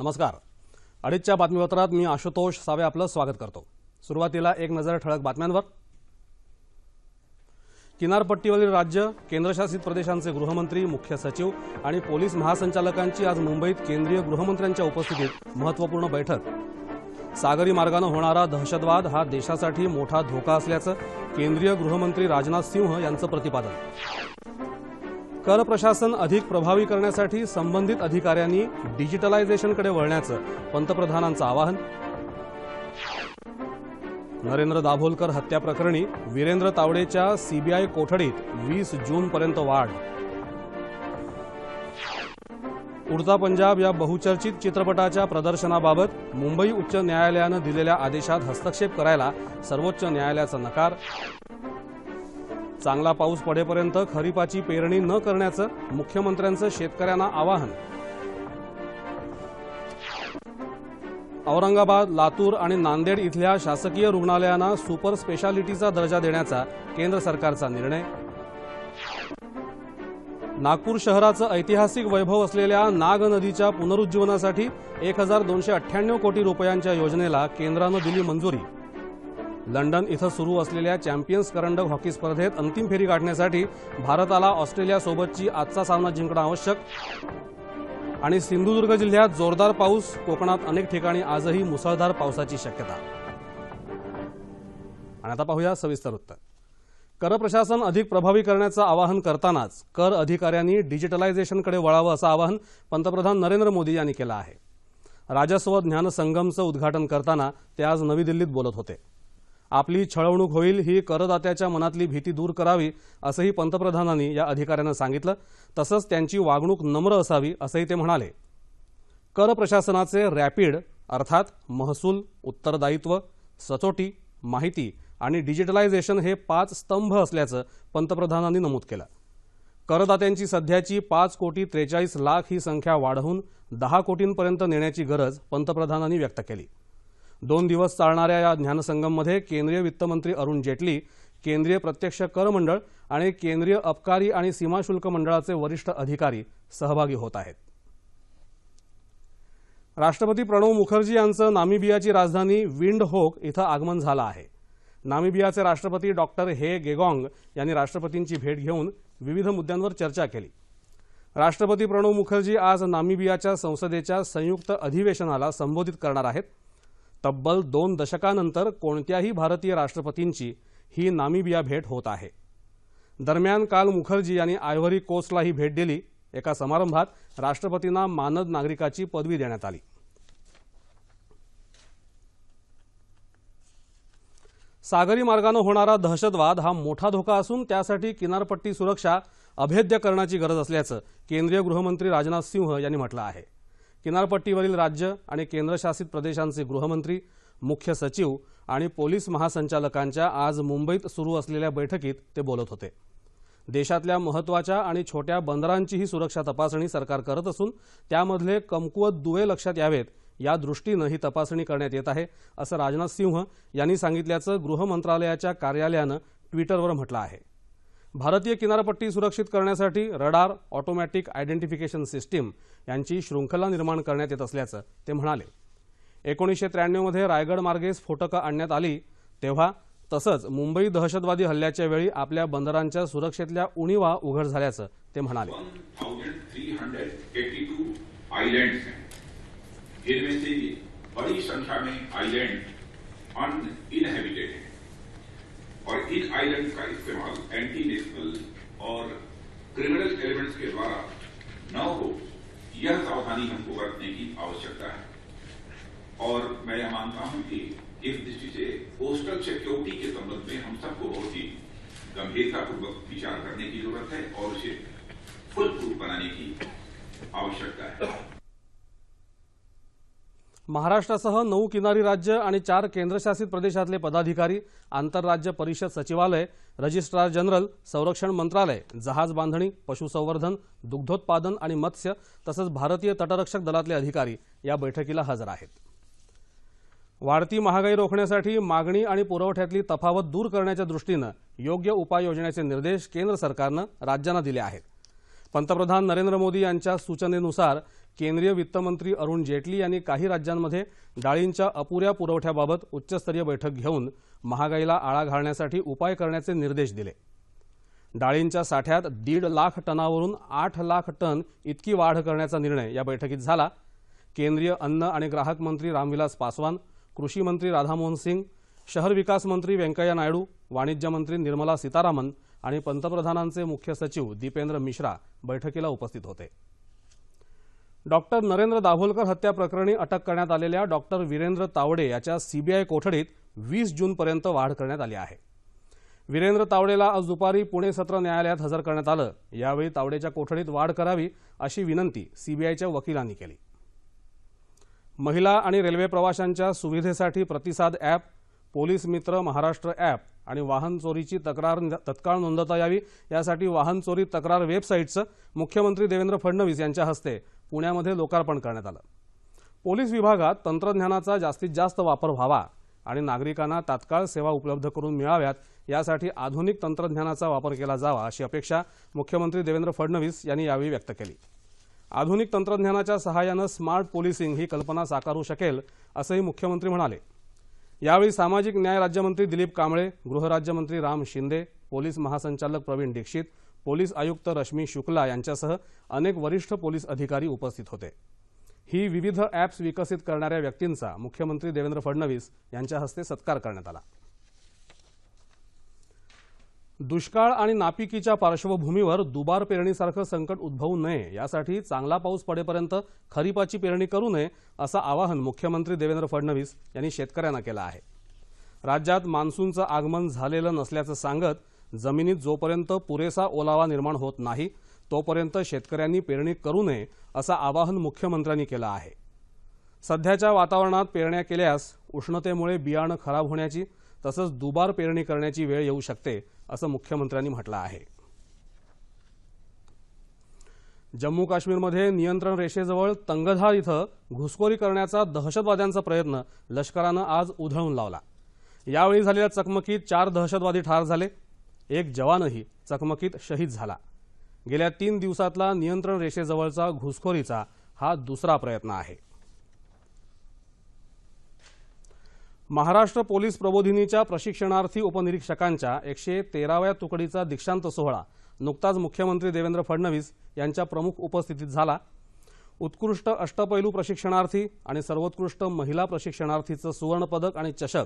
नमस्कार. अडीचच्या बातमीपत्रात मी आशुतोष सावे आपलं स्वागत करतो. सुरुवातीला एक नजर ठळक बातम्यांवर. किनारपट्टीवरील राज्य केंद्रशासित प्रदेशांचे गृहमंत्री मुख्य सचिव आणि पोलीस महासंचालकांची आज मुंबईत केंद्रीय गृहमंत्र्यांच्या उपस्थितीत महत्त्वपूर्ण बैठक. सागरी मार्गानं होणारा दहशतवाद हा देशासाठी मोठा धोका असल्याचं केंद्रीय गृहमंत्री राजनाथ सिंह यांचं प्रतिपादन. कर प्रशासन अधिक प्रभावी करण्यासाठी संबंधित अधिकाऱ्यांनी डिजिटलायझेशनकडे वळण्याचं पंतप्रधानांचं आवाहन. नरेंद्र दाभोलकर हत्या प्रकरणी वीरेंद्र तावडेच्या सीबीआय कोठडीत वीस जूनपर्यंत वाढ. उडता पंजाब या बहुचर्चित चित्रपटाच्या प्रदर्शनाबाबत मुंबई उच्च न्यायालयानं दिलेल्या आदेशात हस्तक्षेप करायला सर्वोच्च न्यायालयाचा नकार. चांगला पाऊस पडेपर्यंत खरीपाची पेरणी न करण्याचं मुख्यमंत्र्यांचं शेतकऱ्यांना आवाहन. औरंगाबाद लातूर आणि नांदेड इथल्या शासकीय रुग्णालयांना सुपर स्पेशालिटीचा दर्जा देण्याचा केंद्र सरकारचा निर्णय. नागपूर शहराचं ऐतिहासिक वैभव असलेल्या नाग नदीच्या पुनरुज्जीवनासाठी एक हजार दोनशे अठ्ठ्याण्णव कोटी रुपयांच्या योजनेला केंद्रानं दिली मंजुरी. लंडन इथं सुरू असलेल्या चॅम्पियन्स करंडक हॉकी स्पर्धेत अंतिम फेरी गाठण्यासाठी भारताला ऑस्ट्रेलियासोबतची आजचा सामना जिंकणं आवश्यक. आणि सिंधुदुर्ग जिल्ह्यात जोरदार पाऊस कोकणात अनेक ठिकाणी आजही मुसळधार पावसाची शक्यता. आणि आता पाहूया सविस्तर उत्तर. कर प्रशासन अधिक प्रभावी करण्याचं आवाहन करतानाच कर अधिकाऱ्यांनी डिजिटलायझेशनकडे वळावं असं आवाहन पंतप्रधान नरेंद्र मोदी यांनी केलं आहे. राजस्व ज्ञान संगमचं उद्घाटन करताना ते आज नवी दिल्लीत बोलत होते. आपली छळवणूक होईल ही करदात्याच्या मनातली भीती दूर करावी असंही पंतप्रधानांनी या अधिकाऱ्यांना सांगितलं. तसंच त्यांची वागणूक नम्र असावी असंही ते म्हणाले. कर प्रशासनाचे रॅपिड अर्थात महसूल उत्तरदायित्व सचोटी माहिती आणि डिजिटलायझेशन हे पाच स्तंभ असल्याचं पंतप्रधानांनी नमूद केलं. करदात्यांची सध्याची पाच कोटी त्रेचाळीस लाख ही संख्या वाढवून दहा कोटींपर्यंत नेण्याची गरज पंतप्रधानांनी व्यक्त केली. दोन दिवस चालणाऱ्या या ज्ञानसंगममध्ये केंद्रीय वित्तमंत्री अरुण जेटली केंद्रीय प्रत्यक्ष कर मंडळ आणि केंद्रीय अबकारी आणि सीमाशुल्क मंडळाचे वरिष्ठ अधिकारी सहभागी होत आहेत. राष्ट्रपती प्रणव मुखर्जी यांचं नामिबियाची राजधानी विंड होक इथं आगमन झालं आहे. नामिबियाचे राष्ट्रपती डॉक्टर हे गेगॉंग यांनी राष्ट्रपतींची भेट घेऊन विविध मुद्द्यांवर चर्चा केली. राष्ट्रपती प्रणव मुखर्जी आज नामिबियाच्या संसदेच्या संयुक्त अधिवेशनाला संबोधित करणार आहेत. तब्बल दोन दशकानंतर कोणत्याही भारतीय राष्ट्रपतींची ही नामिबिया भेट होत आहे. दरम्यान काल मुखर्जी यांनी आयव्हरी कोस्टलाही भेट दिली. एका समारंभात राष्ट्रपतींना मानद नागरिकाची पदवी देण्यात आली. सागरी मार्गानं होणारा दहशतवाद हा मोठा धोका असून त्यासाठी किनारपट्टी सुरक्षा अभेद्य करण्याची गरज असल्याचं केंद्रीय गृहमंत्री राजनाथ सिंह यांनी म्हटलं आहे. किनारपट्टीवरील राज्य आणि केंद्रशासित प्रदेशांचे गृहमंत्री मुख्य सचिव आणि पोलीस महासंचालकांच्या आज मुंबईत सुरू असलेल्या बैठकीत ते बोलत होते. देशातल्या महत्त्वाच्या आणि छोट्या बंदरांचीही सुरक्षा तपासणी सरकार करत असून त्यामधले कमकुवत दुवे लक्षात यावेत या दृष्टीनं ही तपासणी करण्यात येत आहे असं राजनाथ सिंह यांनी सांगितल्याचं गृह मंत्रालयाच्या कार्यालयानं ट्विटरवर म्हटलं आहे. भारतीय किनारपट्टी सुरक्षित करण्यासाठी रडार ऑटोमॅटिक आयडेंटिफिकेशन सिस्टीम यांची शृंखला निर्माण करण्यात येत असल्याचं ते म्हणाले. एकोणीसशे त्र्याण्णवमध्ये रायगड मार्गे स्फोटकं आणण्यात आली तेव्हा तसंच मुंबई दहशतवादी हल्ल्याच्या वेळी आपल्या बंदरांच्या सुरक्षेतल्या उणीवा उघड झाल्याचं ते म्हणाले. बड़ी संख्या में आइलैंड और इन आइलैंड का इस्तेमाल एंटी क्रिमिनल के द्वारा न हो यह सावधानी हमको बरतने की आवश्यकता है। और मैं यह मानता हूँ कि इस दृष्टि से पोस्टल सिक्योरिटी के संबंध में हम सबको बहुत ही गंभीरतापूर्वक विचार करने की ज़रूरत है और उसे फुल प्रूफ बनाने की आवश्यकता है। महाराष्ट्रासह नऊ किनारी राज्य आणि चार केंद्रशासित प्रदेशातले पदाधिकारी आंतरराज्य परिषद सचिवालय रजिस्ट्रार जनरल संरक्षण मंत्रालय जहाज बांधणी पशुसंवर्धन दुग्धोत्पादन आणि मत्स्य तसंच भारतीय तटरक्षक दलातले अधिकारी या बैठकीला हजर आहेत. वाढती महागाई रोखण्यासाठी मागणी आणि पुरवठ्यातली तफावत दूर करण्याच्या दृष्टीनं योग्य उपाययोजनेचे निर्देश केंद्र सरकारनं राज्यांना दिले आहेत. पंतप्रधान नरेंद्र मोदी यांच्या सूचनेनुसार केंद्रीय वित्तमंत्री अरुण जेटली यांनी काही राज्यांमध्ये डाळींच्या अपुऱ्या पुरवठ्याबाबत उच्चस्तरीय बैठक घेऊन महागाईला आळा घालण्यासाठी उपाय करण्याचे निर्देश दिले. डाळींच्या साठ्यात दीड लाख टनावरून आठ लाख टन इतकी वाढ करण्याचा निर्णय या बैठकीत झाला. केंद्रीय अन्न आणि ग्राहक मंत्री रामविलास पासवान कृषी मंत्री राधामोहन सिंग शहर विकास मंत्री व्यंकय्या नायडू वाणिज्य मंत्री निर्मला सीतारामन आणि पंतप्रधानांचे मुख्य सचिव दीपेंद्र मिश्रा बैठकीला उपस्थित होते. डॉक्टर नरेंद्र दाभोलकर हत्या प्रकरणी अटक करण्यात आलेल्या डॉक्टर वीरेंद्र तावडे याच्या सीबीआय कोठडीत वीस जूनपर्यंत वाढ करण्यात आली आहे. वीरेंद्र तावडेला आज दुपारी पुणे सत्र न्यायालयात हजर करण्यात आलं. यावेळी तावडेच्या कोठडीत वाढ करावी अशी विनंती सीबीआयच्या वकिलांनी केली. महिला आणि रेल्वे प्रवाशांच्या सुविधेसाठी प्रतिसाद ॲप पोलीस मित्र महाराष्ट्र ॲप आणि वाहन चोरीची तक्रार तत्काळ नोंदवता यावी यासाठी वाहन चोरी तक्रार वेबसाईटचं मुख्यमंत्री देवेंद्र फडणवीस यांच्या हस्ते पुण्यामध्ये लोकार्पण करण्यात आलं. पोलीस विभागात तंत्रज्ञानाचा जास्तीत जास्त वापर व्हावा आणि नागरिकांना तात्काळ सेवा उपलब्ध करून मिळाव्यात यासाठी आधुनिक तंत्रज्ञानाचा वापर केला जावा अशी अपेक्षा मुख्यमंत्री देवेंद्र फडणवीस यांनी यावेळी व्यक्त केली. आधुनिक तंत्रज्ञानाच्या सहाय्यानं स्मार्ट पोलिसिंग ही कल्पना साकारू शकेल असंही मुख्यमंत्री म्हणाले. यावेळी सामाजिक न्याय राज्यमंत्री दिलीप कांबळे गृहराज्यमंत्री राम शिंदे पोलीस महासंचालक प्रवीण दीक्षित पोलीस आयुक्त रश्मी शुक्ला यांच्यासह अनेक वरिष्ठ पोलीस अधिकारी उपस्थित होते. ही विविध ॲप्स विकसित करणाऱ्या व्यक्तींचा मुख्यमंत्री देवेंद्र फडणवीस यांच्या हस्ते सत्कार करण्यात आला. दुष्काळ आणि नापिकीच्या पार्श्वभूमीवर दुबार पेरणीसारखं संकट उद्भवू नये यासाठी चांगला पाऊस पडेपर्यंत खरीपाची पेरणी करू नये असं आवाहन मुख्यमंत्री देवेंद्र फडणवीस यांनी शेतकऱ्यांना केलं आहे. राज्यात मान्सूनचं आगमन झालेलं नसल्याचं सांगत जमिनीत जोपर्यंत पुरेसा ओलावा निर्माण होत नाही तोपर्यंत शेतकऱ्यांनी पेरणी करू नये असं आवाहन मुख्यमंत्र्यांनी केलं आहे. सध्याच्या वातावरणात पेरण्या केल्यास उष्णतेमुळे बियाणं खराब होण्याची तसंच दुबार पेरणी करण्याची वेळ येऊ शकते असं मुख्यमंत्र्यांनी म्हटलं आहे. जम्मू काश्मीरमध्ये नियंत्रण रेषेजवळ तंगधार इथं घुसखोरी करण्याचा दहशतवाद्यांचा प्रयत्न लष्करानं आज उधळून लावला. यावेळी झालेल्या चकमकीत चार दहशतवादी ठार झाले. एक जवानही चकमकीत शहीद झाला. गेल्या तीन दिवसातला नियंत्रण रेषेजवळचा घुसखोरीचा हा दुसरा प्रयत्न आहे. महाराष्ट्र पोलीस प्रबोधिनीच्या प्रशिक्षणार्थी उपनिरीक्षकांच्या एकशे तेराव्या तुकडीचा दीक्षांत सोहळा नुकताच मुख्यमंत्री देवेंद्र फडणवीस यांच्या प्रमुख उपस्थितीत झाला. उत्कृष्ट अष्टपैलू प्रशिक्षणार्थी आणि सर्वोत्कृष्ट महिला प्रशिक्षणार्थीचं सुवर्णपदक आणि चषक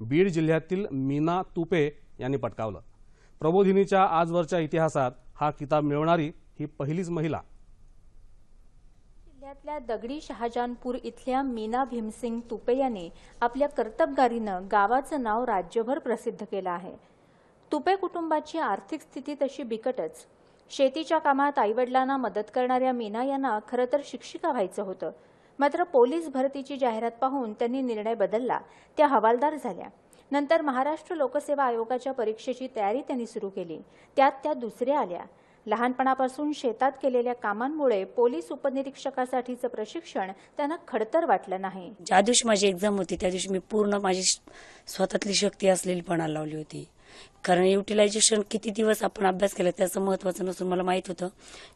बीड जिल्ह्यातील मीना तुपे यांनी पटकावलं. प्रबोधिनीच्या आजवरच्या इतिहासात हा किताब मिळवणारी ही पहिलीच महिला. जिल्ह्यातल्या दगडी शहाजानपूर इथल्या मीना भीमसिंग तुपे यांनी आपल्या कर्तबगारीनं गावाचं नाव राज्यभर प्रसिद्ध केलं आहे. तुपे कुटुंबाची आर्थिक स्थिती तशी बिकटच. शेतीच्या कामात आईवडिलांना मदत करणाऱ्या मीना यांना खरं तर शिक्षिका व्हायचं होतं. मात्र पोलीस भरतीची जाहिरात पाहून त्यांनी निर्णय बदलला. त्या हवालदार झाल्या. नंतर महाराष्ट्र लोकसेवा आयोगाच्या परीक्षेची तयारी त्यांनी सुरू केली. त्यात त्या दुसऱ्या आल्या. लहानपणापासून शेतात केलेल्या कामांमुळे पोलीस उपनिरीक्षकासाठीचं प्रशिक्षण त्यांना खडतर वाटलं नाही. ज्या दिवशी माझी एक्झाम होती त्या दिवशी मी पूर्ण माझी स्वतःतली शक्ती असलेली पणाला लावली होती. कारण युटिलायझेशन किती दिवस आपण अभ्यास केला त्याचं महत्वाचं नसून मला माहीत होतं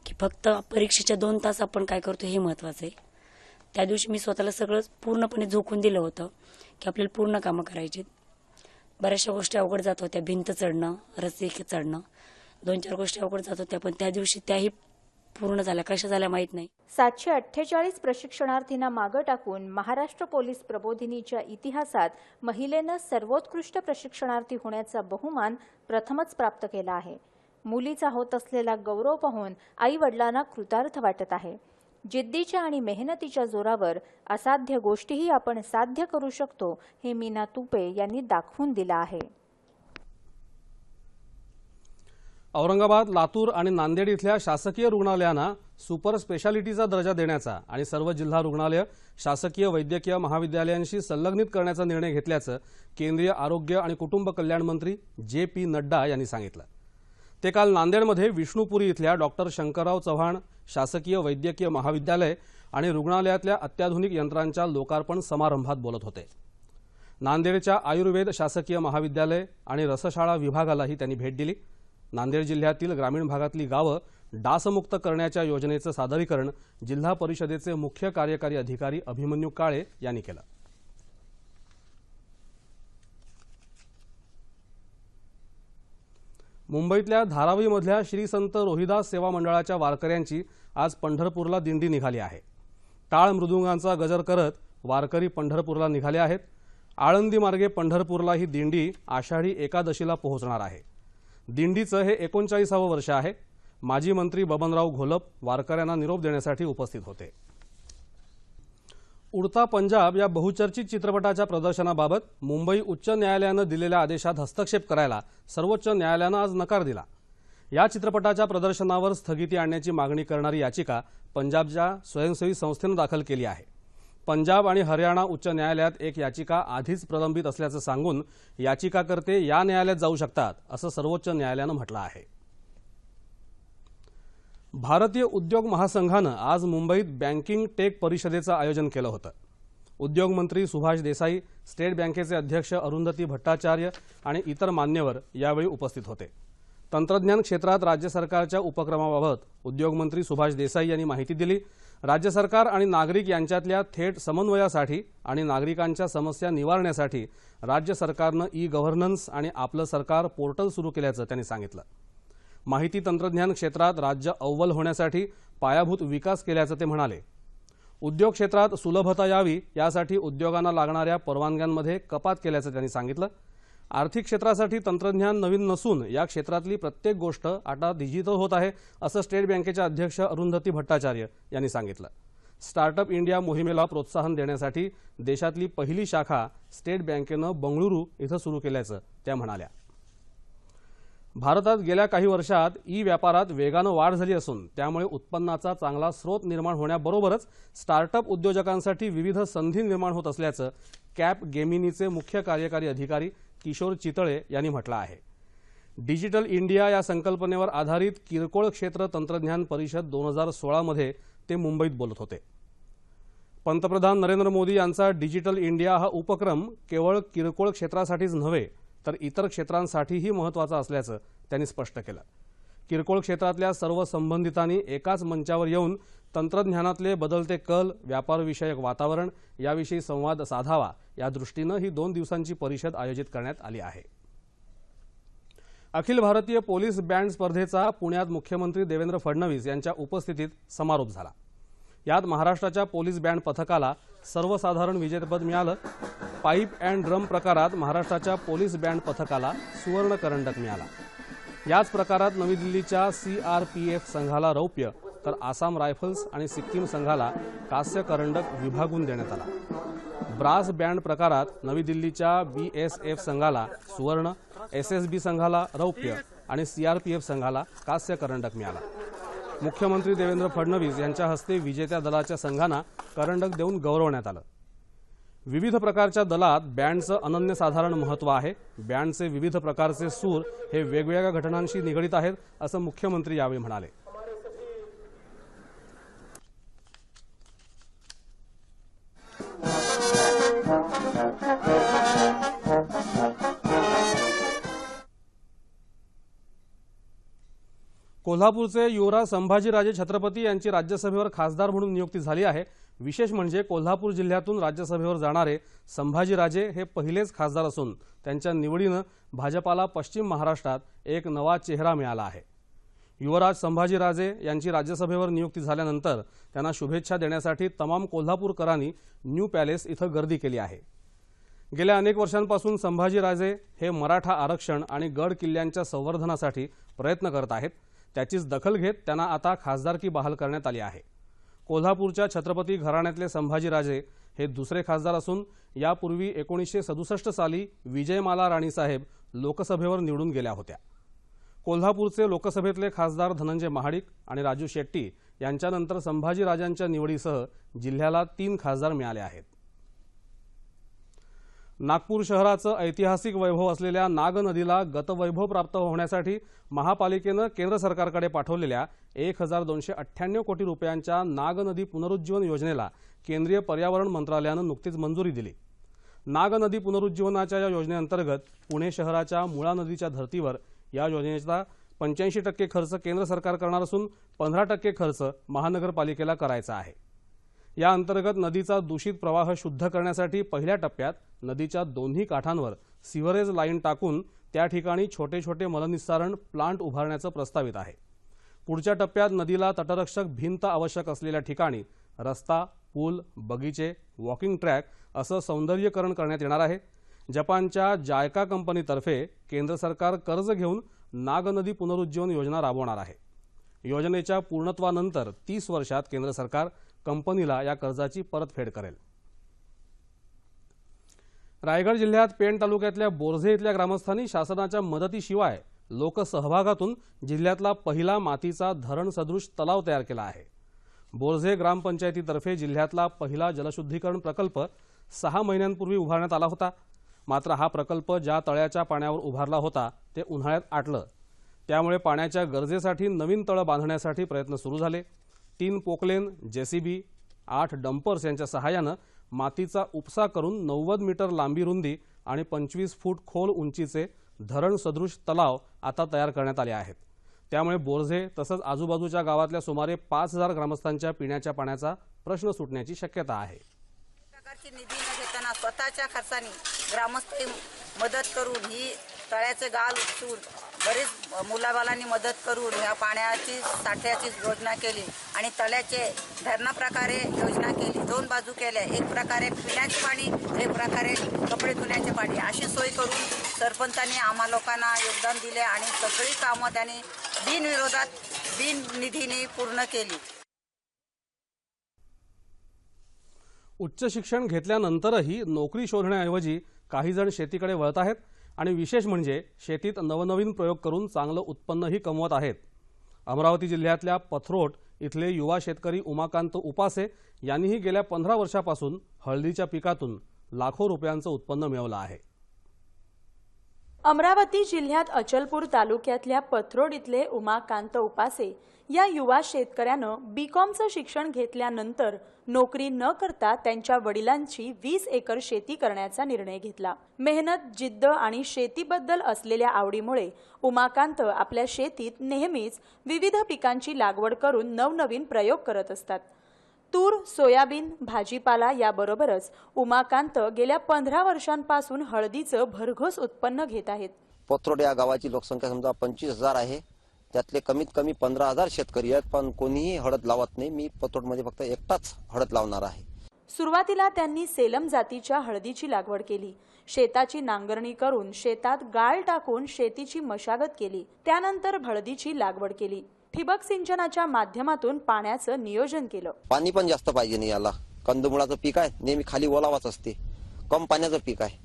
की फक्त परीक्षेच्या दोन तास आपण काय करतो हे महत्वाचं आहे. त्या दिवशी मी स्वतःला सगळं पूर्णपणे झोकून दिलं होतं की आपल्याला पूर्ण कामं करायची बऱ्याचशा गोष्टी अवघड जात होत्या. भिंत चढणं रस्ते चढणं. दोन चार गोष्टी अवघड जात होत्या पण त्या दिवशी त्याही पूर्ण झाल्या. कशा झाल्या माहीत नाही. सातशे अठ्ठेचाळीस प्रशिक्षणार्थींना मागं टाकून महाराष्ट्र पोलीस प्रबोधिनीच्या इतिहासात महिलेनं सर्वोत्कृष्ट प्रशिक्षणार्थी होण्याचा बहुमान प्रथमच प्राप्त केला आहे. मुलीचा होत असलेला गौरव पाहून आई वडिलांना कृतार्थ वाटत आहे. जिद्दीच्या आणि मेहनतीच्या जोरावर असाध्य गोष्टीही आपण साध्य करू शकतो हे मीना तुपे यांनी दाखवून दिलं आहे. औरंगाबाद लातूर आणि नांदेड इथल्या शासकीय रुग्णालयांना सुपर स्पेशालिटीचा दर्जा देण्याचा आणि सर्व जिल्हा रुग्णालय शासकीय वैद्यकीय महाविद्यालयांशी संलग्नित करण्याचा निर्णय घेतल्याचं केंद्रीय आरोग्य आणि कुटुंब कल्याण मंत्री जे पी नड्डा यांनी सांगितलं. ते काल नांदेडमध्ये विष्णुपुरी इथल्या डॉक्टर शंकरराव चव्हाण शासकीय वैद्यकीय महाविद्यालय आणि रुग्णालयातल्या अत्याधुनिक यंत्रांच्या लोकार्पण समारंभात बोलत होते. नांदेडच्या आयुर्वेद शासकीय महाविद्यालय आणि रसशाळा विभागालाही त्यांनी भेट दिली. नांदेड जिल्ह्यातील ग्रामीण भागातली गावं डासमुक्त करण्याच्या योजनेचं सादरीकरण जिल्हा परिषदेचे मुख्य कार्यकारी अधिकारी अभिमन्यू काळे यांनी केलं. मुंबईतल्या धारावीमधल्या श्री संत रोहिदास सेवा मंडळाच्या वारकऱ्यांची आज पंढरपूरला दिंडी निघाली आहे. टाळ मृदुंगांचा गजर करत वारकरी पंढरपूरला निघाले आहेत. आळंदी मार्गे पंढरपूरला ही दिंडी आषाढी एकादशीला पोहोचणार आहे. दिंडीचं हे एकोणचाळीसावं वर्ष आहे. माजी मंत्री बबनराव घोलप वारकऱ्यांना निरोप देण्यासाठी उपस्थित होते. उडता पंजाब या बहुचर्चित चित्रपटाच्या प्रदर्शनाबाबत मुंबई उच्च न्यायालयानं दिलेल्या आदेशात हस्तक्षेप करायला सर्वोच्च न्यायालयानं आज नकार दिला. या चित्रपटाच्या प्रदर्शनावर स्थगिती आणण्याची मागणी करणारी याचिका पंजाबच्या स्वयंसेवी संस्थेनं दाखल केली आहे. पंजाब आणि हरियाणा उच्च न्यायालयात एक याचिका आधीच प्रलंबित असल्याचं सांगून याचिकाकर्ते या न्यायालयात जाऊ शकतात असं सर्वोच्च न्यायालयानं म्हटलं आहे. भारतीय उद्योग महासंघानं आज मुंबईत बँकिंग टेक परिषदेचं आयोजन केलं होतं. उद्योग मंत्री सुभाष देसाई स्टेट बँकेचे अध्यक्ष अरुंधती भट्टाचार्य आणि इतर मान्यवर यावेळी उपस्थित होते. तंत्रज्ञान क्षेत्रात राज्य सरकारच्या उपक्रमाबाबत उद्योगमंत्री सुभाष देसाई यांनी माहिती दिली. राज्य सरकार आणि नागरिक यांच्यातल्या थेट समन्वयासाठी आणि नागरिकांच्या समस्या निवारण्यासाठी राज्य सरकारनं ई गव्हर्नन्स आणि आपलं सरकार पोर्टल सुरू केल्याचं त्यांनी सांगितलं. माहिती तंत्रज्ञान क्षेत्रात राज्य अव्वल होण्यासाठी पायाभूत विकास केल्याचं ते म्हणाले. उद्योग क्षेत्रात सुलभता यावी यासाठी उद्योगांना लागणाऱ्या परवानग्यांमध्ये कपात केल्याचं त्यांनी सांगितलं. आर्थिक क्षेत्रासाठी तंत्रज्ञान नवीन नसून या क्षेत्रातली प्रत्येक गोष्ट आता डिजिटल होत आहे असं स्टेट बँकेच्या अध्यक्ष अरुंधती भट्टाचार्य यांनी सांगितलं. स्टार्टअप इंडिया मोहिमेला प्रोत्साहन देण्यासाठी देशातली पहिली शाखा स्टेट बँकेनं बंगळुरू इथं सुरू केल्याचं त्या म्हणाल्या. भारतात गेल्या काही वर्षात ई व्यापारात वेगानं वाढ झाली असून त्यामुळे उत्पन्नाचा चांगला स्रोत निर्माण होण्याबरोबरच स्टार्टअप उद्योजकांसाठी विविध संधी निर्माण होत असल्याचं कॅप गेमिनीचे मुख्य कार्यकारी अधिकारी किशोर चितळे यांनी म्हटलं आहे. डिजिटल इंडिया या संकल्पनेवर आधारित किरकोळ क्षेत्र तंत्रज्ञान परिषद दोन हजार सोळामध्ये ते मुंबईत बोलत होते. पंतप्रधान नरेंद्र मोदी यांचा डिजिटल इंडिया हा उपक्रम केवळ किरकोळ क्षेत्रासाठीच नव्हे तर इतर क्षेत्रांसाठीही महत्त्वाचा असल्याचं त्यांनी स्पष्ट केलं. किरकोळ क्षेत्रातल्या सर्व संबंधितांनी एकाच मंचावर येऊन तंत्रज्ञानातले बदलते कल व्यापारविषयक वातावरण याविषयी संवाद साधावा या दृष्टीनं ही दोन दिवसांची परिषद आयोजित करण्यात आली आहे. अखिल भारतीय पोलीस बँड स्पर्धेचा पुण्यात मुख्यमंत्री देवेंद्र फडणवीस यांच्या उपस्थितीत समारोप झाला. यात महाराष्ट्राच्या पोलीस बँड पथकाला सर्वसाधारण विजेतेपद मिळालं. पाईप अँड ड्रम प्रकारात महाराष्ट्राच्या पोलीस बँड पथकाला सुवर्ण करंडक मिळाला. याच प्रकारात नवी दिल्लीच्या सी आर पी एफ संघाला रौप्य तर आसाम रायफल्स आणि सिक्कीम संघाला कांस्य करंडक विभागून देण्यात आला. ब्रास बँड प्रकारात नवी दिल्लीच्या बी एस एफ संघाला सुवर्ण एस एस बी संघाला रौप्य आणि सीआरपीएफ संघाला कास्य करंडक मिळाला. मुख्यमंत्री देवेंद्र फडणवीस यांच्या हस्ते विजेत्या दलाच्या संघांना करंडक देऊन गौरवण्यात आलं. विविध प्रकारच्या दलात बँडचं अनन्यसाधारण महत्त्व आहे. बँडचे विविध प्रकारचे सूर हे वेगवेगळ्या घटनांशी निगडीत आहेत असं मुख्यमंत्री यावेळी म्हणाले. कोल्हापूरचे युवराज संभाजीराजे छत्रपती यांची राज्यसभेवर खासदार म्हणून नियुक्ती झाली आहे. विशेष म्हणजे कोल्हापूर जिल्ह्यातून राज्यसभेवर जाणारे संभाजीराजे हे पहिलेच खासदार असून त्यांच्या निवडीनं भाजपाला पश्चिम महाराष्ट्रात एक नवा चेहरा मिळाला आहे. युवराज संभाजीराजे यांची राज्यसभेवर नियुक्ती झाल्यानंतर त्यांना शुभेच्छा देण्यासाठी तमाम कोल्हापूरकरांनी न्यू पॅलेस इथं गर्दी केली आहे. गेल्या अनेक वर्षांपासून संभाजीराजे हे मराठा आरक्षण आणि गड किल्ल्यांच्या संवर्धनासाठी प्रयत्न करत आहेत. त्याचीच दखल घेत त्यांना आता खासदारकी बहाल करण्यात आली आहे. कोल्हापूरच्या छत्रपती घराण्यातले संभाजीराजे हे दुसरे खासदार असून यापूर्वी एकोणीसशे सदुसष्ट साली विजयमाला राणीसाहेब लोकसभेवर निवडून गेल्या होत्या. कोल्हापूरचे लोकसभेतले खासदार धनंजय महाडिक आणि राजू शेट्टी यांच्यानंतर संभाजीराजांच्या निवडीसह जिल्ह्याला तीन खासदार मिळाले आहेत. नागपूर शहराचं ऐतिहासिक वैभव असलेल्या नाग नदीला गतवैभव प्राप्त होण्यासाठी महापालिकेनं केंद्र सरकारकडे पाठवलेल्या एक हजार दोनशे अठ्ठ्याण्णव कोटी रुपयांच्या नाग नदी पुनरुज्जीवन योजनेला केंद्रीय पर्यावरण मंत्रालयानं नुकतीच मंजुरी दिली. नाग नदी पुनरुज्जीवनाच्या या योजनेअंतर्गत पुणे शहराच्या मुळा नदीच्या धर्तीवर या योजनेचा पंच्याऐंशी टक्के खर्च केंद्र सरकार करणार असून पंधरा टक्के खर्च महानगरपालिकेला करायचा आहे. या अंतर्गत नदीचा दूषित प्रवाह शुद्ध करण्यासाठी पहिल्या टप्प्यात नदीच्या दोन्ही काठांवर सिव्हरेज लाईन टाकून त्या ठिकाणी छोटे छोटे मलनिस्सारण प्लांट उभारण्याचं प्रस्तावित आहे. पुढच्या टप्प्यात नदीला तटरक्षक भिंत आवश्यक असलेल्या ठिकाणी रस्ता पूल बगीचे वॉकिंग ट्रॅक असं सौंदर्यीकरण करण्यात येणार आहे. जपानच्या जायका कंपनीतर्फे केंद्र सरकार कर्ज घेऊन नागनदी पुनरुज्जीवन योजना राबवणार आहे. योजनेच्या पूर्णत्वानंतर तीस वर्षात केंद्र सरकार कंपनीला या कर्जाची परतफेड करेल. रायगड जिल्ह्यात पेण तालुक्यातल्या बोरझे इथल्या ग्रामस्थांनी शासनाच्या मदतीशिवाय लोकसहभागातून जिल्ह्यातला पहिला मातीचा धरण सदृश तलाव तयार केला आहे. बोरझे ग्रामपंचायतीतर्फे जिल्ह्यातला पहिला जलशुद्धीकरण प्रकल्प सहा महिन्यांपूर्वी उभारण्यात आला होता. मात्र हा प्रकल्प ज्या तळ्याच्या पाण्यावर उभारला होता ते उन्हाळ्यात आटलं. त्यामुळे पाण्याच्या गरजेसाठी नवीन तळं बांधण्यासाठी प्रयत्न सुरू झाले. तीन पोकलेन जेसीबी आठ डंपर्स यांच्या सहाय्यानं मातीचा उपसा करून नव्वद मीटर लांबी रुंदी आणि पंचवीस फूट खोल उंचीचे धरण सदृश तलाव आता तयार करण्यात आले आहेत. त्यामुळे बोरझे तसंच आजूबाजूच्या गावातल्या सुमारे पाच हजार ग्रामस्थांच्या पिण्याच्या पाण्याचा प्रश्न सुटण्याची शक्यता आहे. प्रकारची निधी न घेताना स्वतःच्या खर्चाने ग्रामस्थ मदत करून ही तळ्याचे गाल उचून बरीच मुलाबालांनी मदत करून ह्या पाण्याची साठ्याची योजना केली आणि तळ्याचे धरणाप्रकारे योजना केली. दोन बाजू केल्या. एक प्रकारे पिण्याचे पाणी एक प्रकारे कपडे धुण्याचे पाणी. अशी सोय करून सरपंचांनी आम्हा लोकांना योगदान दिले आणि सगळी कामं त्यांनी बिनविरोधात बिन निधीने पूर्ण केली. उच्च शिक्षण घेतल्यानंतरही नोकरी शोधण्याऐवजी काही जण शेतीकडे वळत आहेत. आणि विशेष म्हणजे शेतीत नवनवीन प्रयोग करून चांगलं उत्पन्नही कमवत आहेत. अमरावती जिल्ह्यातल्या पथरोट इथले युवा शेतकरी उमाकांत उपासे यांनीही गेल्या पंधरा वर्षापासून हळदीच्या पिकातून लाखो रुपयांचं उत्पन्न मिळवलं आहे. अमरावती जिल्ह्यात अचलपूर तालुक्यातल्या पथरोड इथले उमाकांत उपासे या युवा शेतकऱ्यानं बी कॉमचं शिक्षण घेतल्यानंतर नोकरी न करता त्यांच्या वडिलांची वीस एकर शेती करण्याचा निर्णय घेतला. मेहनत जिद्द आणि शेतीबद्दल असलेल्या आवडीमुळे उमाकांत आपल्या शेतीत नेहमीच विविध पिकांची लागवड करून नवनवीन प्रयोग करत असतात. तूर सोयाबीन भाजीपाला याबरोबरच उमाकांत गेल्या पंधरा वर्षांपासून हळदीचं भरघोस उत्पन्न घेत आहेत. पोथरोड या गावाची लोकसंख्या समजा पंचवीस हजार आहे. त्यातले कमीत कमी पंधरा हजार शेतकरी आहेत पण कोणीही हळद लावत नाही. मी पथरोडमध्ये फक्त एकटाच हळद लावणार आहे. सुरुवातीला त्यांनी सेलम जातीच्या हळदीची लागवड केली. शेताची नांगरणी करून शेतात गाळ टाकून शेतीची मशागत केली. त्यानंतर हळदीची लागवड केली. ठिबक सिंचनाच्या माध्यमातून पाण्याचं नियोजन केलं. पाणी पण जास्त पाहिजे नाही याला. कंदमुळाचं पीक आहे नेहमी खाली ओलावाच असते. कम पाण्याचं पीक आहे.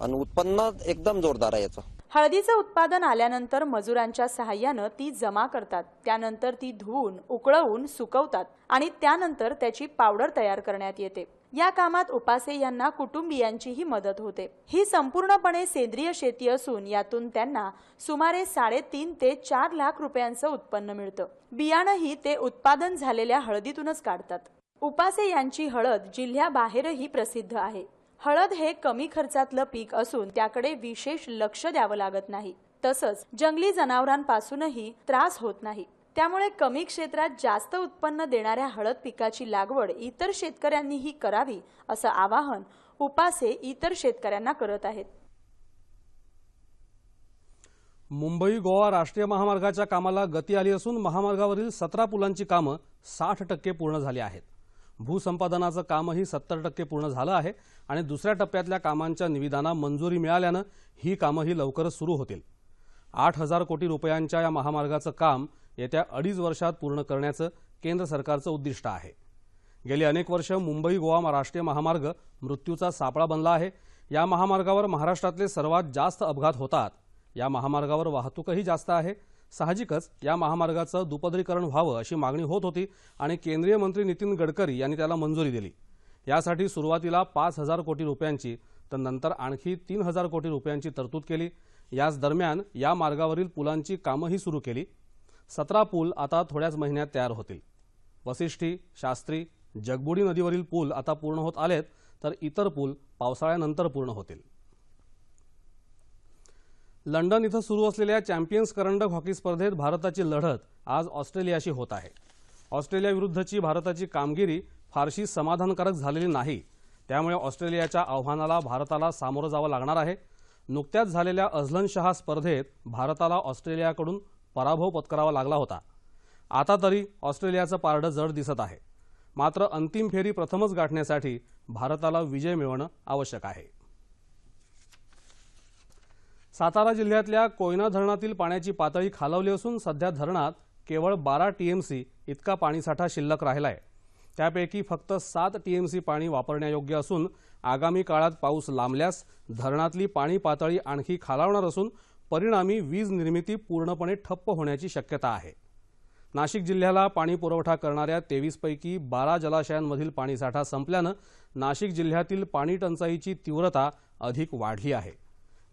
आणि उत्पन्न एकदम जोरदार आहे याचं. हळदीचं उत्पादन आल्यानंतर मजुरांच्या सहाय्यानं ती जमा करतात. त्यानंतर ती धुवून उकळवून सुकवतात आणि त्यानंतर त्याची पावडर तयार करण्यात येते. या कामात उपासे यांना कुटुंबियांचीही मदत होते. ही संपूर्णपणे सेंद्रिय शेती असून यातून त्यांना सुमारे साडेतीन ते चार लाख रुपयांचं उत्पन्न मिळतं. बियाणंही ते उत्पादन झालेल्या हळदीतूनच काढतात. उपासे यांची हळद जिल्ह्याबाहेरही प्रसिद्ध आहे. हळद हे कमी खर्चातलं पीक असून त्याकडे विशेष लक्ष द्यावं लागत नाही. तसंच जंगली जनावरांपासूनही त्रास होत नाही. त्यामुळे कमी क्षेत्रात जास्त उत्पन्न देणाऱ्या हळद पिकाची लागवड इतर शेतकऱ्यांनीही करावी असं आवाहन उपासे इतर शेतकऱ्यांना करत आहेत. मुंबई गोवा राष्ट्रीय महामार्गाच्या कामाला गती आली असून महामार्गावरील सतरा पुलांची कामं साठ टक्के पूर्ण झाली आहेत. भूसंपादनाचं कामही सत्तर टक्के पूर्ण झालं आहे आणि दुसऱ्या टप्प्यातल्या कामांच्या निविदांना मंजुरी मिळाल्यानं ही कामंही लवकरच सुरू होतील. आठ हजार कोटी रुपयांच्या या महामार्गाचं काम येत्या अडीच वर्षात पूर्ण करण्याचं केंद्र सरकारचं उद्दिष्ट आहे. गेली अनेक वर्ष मुंबई गोवा राष्ट्रीय महामार्ग मृत्यूचा सापळा बनला आहे. या महामार्गावर महाराष्ट्रातले सर्वात जास्त अपघात होतात. या महामार्गावर वाहतूकही जास्त आहे. साहजिकच या महामार्गाचं दुपदरीकरण व्हावं अशी मागणी होत होती आणि केंद्रीय मंत्री नितीन गडकरी यांनी त्याला मंजुरी दिली. यासाठी सुरुवातीला पाच हजार कोटी रुपयांची तर नंतर आणखी तीन हजार कोटी रुपयांची तरतूद केली. याच दरम्यान या मार्गावरील पुलांची कामंही सुरू केली. सतरा पूल आता थोड्याच महिन्यात तयार होतील. वसिष्ठी शास्त्री जगबुडी नदीवरील पूल आता पूर्ण होत आलेत तर इतर पूल पावसाळ्यानंतर पूर्ण होतील. लंडन इथं सुरू असलेल्या चॅम्पियन्स करंडक हॉकी स्पर्धेत भारताची लढत आज ऑस्ट्रेलियाशी होत आहे. ऑस्ट्रेलियाविरुद्धची भारताची कामगिरी फारशी समाधानकारक झालेली नाही. त्यामुळे ऑस्ट्रेलियाच्या आव्हानाला भारताला सामोरं जावं लागणार आहे. नुकत्याच झालेल्या अझलन शहा स्पर्धेत भारताला ऑस्ट्रेलियाकडून पराभव पत्करावा लागला होता. आता तरी ऑस्ट्रेलियाचं पारडं जड दिसत आहे. मात्र अंतिम फेरी प्रथमच गाठण्यासाठी भारताला विजय मिळवणं आवश्यक आहे. सातारा जिल्ह्यातल्या कोयना धरणातील पाण्याची पातळी खालावली असून सध्या धरणात केवळ बारा टीएमसी इतका पाणीसाठा शिल्लक राहिला आहे त्यापैकी फक्त सात टीएमसी पाणी वापरण्यायोग्य असून आगामी काळात पाऊस लांबल्यास धरणातली पाणी पातळी आणखी खालावणार असून परिणामी वीज निर्मिती पूर्णपणे ठप्प होण्याची शक्यता आहे. नाशिक जिल्ह्याला पाणी पुरवठा करणाऱ्या तेवीसपैकी बारा जलाशयांमधील पाणीसाठा संपल्यानं नाशिक जिल्ह्यातील पाणी टंचाईची तीव्रता अधिक वाढली आहे.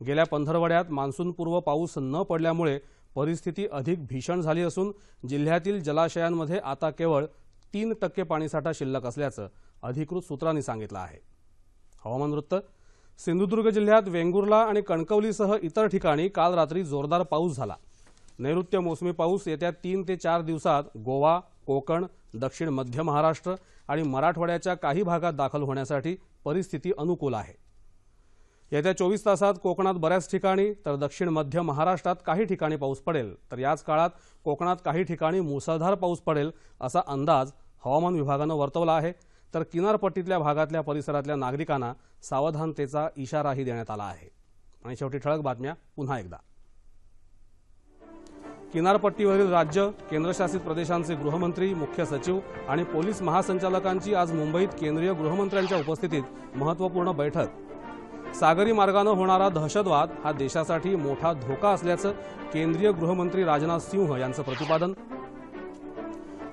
गेल्या पंधरवड्यात मान्सूनपूर्व पाऊस न पडल्यामुळे परिस्थिती अधिक भीषण झाली असून जिल्ह्यातील जलाशयांमध्ये आता केवळ तीन टक्के पाणीसाठा शिल्लक असल्याचं अधिकृत सूत्रांनी सांगितलं आहे. हवामान वृत्त सिंधुदुर्ग जिल्ह्यात वेंगुर्ला आणि कणकवलीसह इतर ठिकाणी काल रात्री जोरदार पाऊस झाला. नैऋत्य मोसमी पाऊस येत्या तीन ते चार दिवसात गोवा कोकण दक्षिण मध्य महाराष्ट्र आणि मराठवाड्याच्या काही भागात दाखल होण्यासाठी परिस्थिती अनुकूल आहे. येत्या चोवीस तासात कोकणात बऱ्याच ठिकाणी तर दक्षिण मध्य महाराष्ट्रात काही ठिकाणी पाऊस पडेल. तर याच काळात कोकणात काही ठिकाणी मुसळधार पाऊस पडेल असा अंदाज हवामान विभागानं वर्तवला आहे. तर किनारपट्टीतल्या भागातल्या परिसरातल्या नागरिकांना सावधानतेचा इशाराही देण्यात आला आहे. आणि शेवटी ठळक बातम्या पुन्हा एकदा. किनारपट्टीवरील राज्य केंद्रशासित प्रदेशांचे गृहमंत्री मुख्य सचिव आणि पोलीस महासंचालकांची आज मुंबईत केंद्रीय गृहमंत्र्यांच्या उपस्थितीत महत्त्वपूर्ण बैठक सागरी मार्गानं होणारा दहशतवाद हा देशासाठी मोठा धोका असल्याचं केंद्रीय गृहमंत्री राजनाथ सिंह यांचं प्रतिपादन.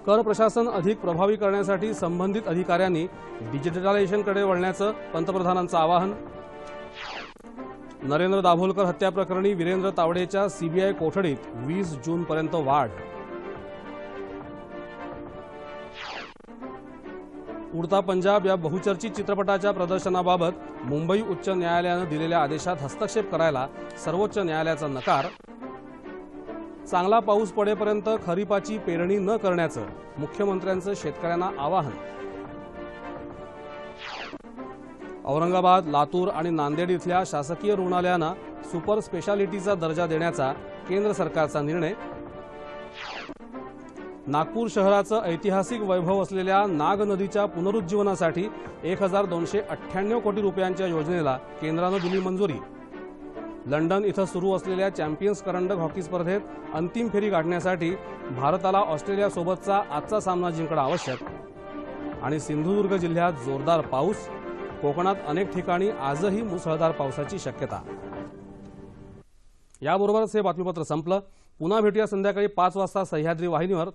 कर प्रशासन अधिक प्रभावी करण्यासाठी संबंधित अधिकाऱ्यांनी डिजिटलायझेशनकडे वळण्याचं पंतप्रधानांचं आवाहन. नरेंद्र दाभोलकर हत्या प्रकरणी वीरेंद्र तावडेच्या सीबीआय कोठडीत वीस जूनपर्यंत वाढ उडता पंजाब या बहुचर्चित चित्रपटाच्या प्रदर्शनाबाबत मुंबई उच्च न्यायालयानं दिलेल्या आदेशात हस्तक्षेप करायला सर्वोच्च न्यायालयाचा नकार. चांगला पाऊस पडेपर्यंत खरीपाची पेरणी न करण्याचं मुख्यमंत्र्यांचं शेतकऱ्यांना आवाहन. औरंगाबाद लातूर आणि नांदेड इथल्या शासकीय रुग्णालयांना सुपर स्पेशालिटीचा दर्जा देण्याचा केंद्र सरकारचा निर्णय नागपूर शहराचं ऐतिहासिक वैभव असलेल्या नाग नदीच्या पुनरुज्जीवनासाठी एक हजार दोनशे अठ्ठ्याण्णव कोटी रुपयांच्या योजनेला केंद्रानं दिली मंजुरी. लंडन इथं सुरू असलेल्या चॅम्पियन्स करंडक हॉकी स्पर्धेत अंतिम फेरी गाठण्यासाठी भारताला ऑस्ट्रेलियासोबतचा आजचा सामना जिंकणं आवश्यक. आणि सिंधुदुर्ग जिल्ह्यात जोरदार पाऊस कोकणात अनेक ठिकाणी आजही मुसळधार पावसाची शक्यता. याबरोबरच हे बातमीपत्र संपलं. पुन्हा भेटूया संध्याकाळी पाच वाजता सह्याद्री वाहिनीवर.